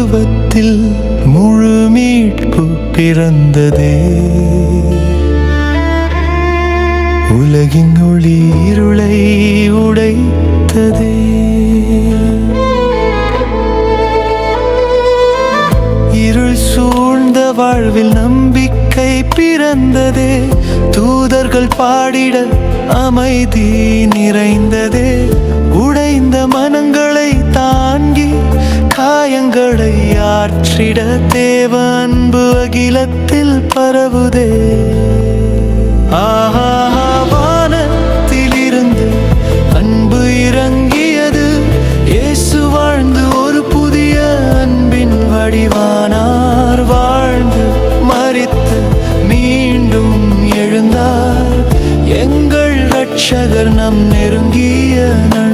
பாவத்தில் முழு மீட்பு பிறந்ததே. உலகின் ஒளி இருளை உடைத்ததே. இருள் சூழ்ந்த வாழ்வில் நம்பிக்கை பிறந்ததே. தூதர்கள் பாடிட அமைதி நிறைந்ததே. உடைந்த மன அகிலத்தில் பரவுதே. ஆஹாவானத்திலிருந்து அன்பு இறங்கியது. இயேசு வாழ்ந்து ஒரு புதிய அன்பின் வடிவானார். வாழ்ந்து மறித்து மீண்டும் எழுந்தார். எங்கள் ரட்சகர் நம் நெருங்கிய நன்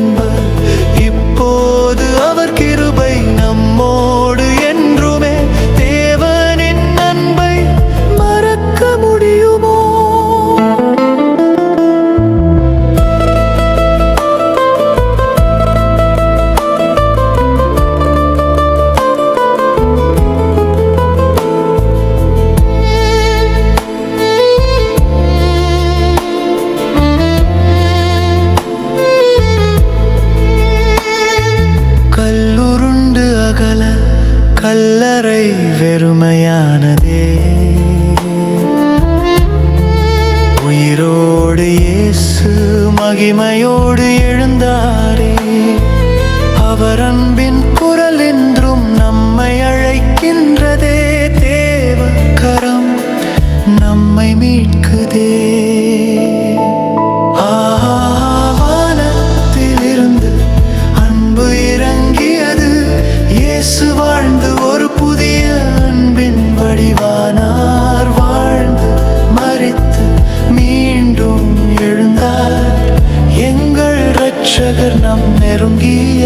கரை வெறுமையானதே. உயிரோடு இயேசு மகிமையோடு எழுந்தாரே. அவர் அன்பின் நம் நெருங்கிய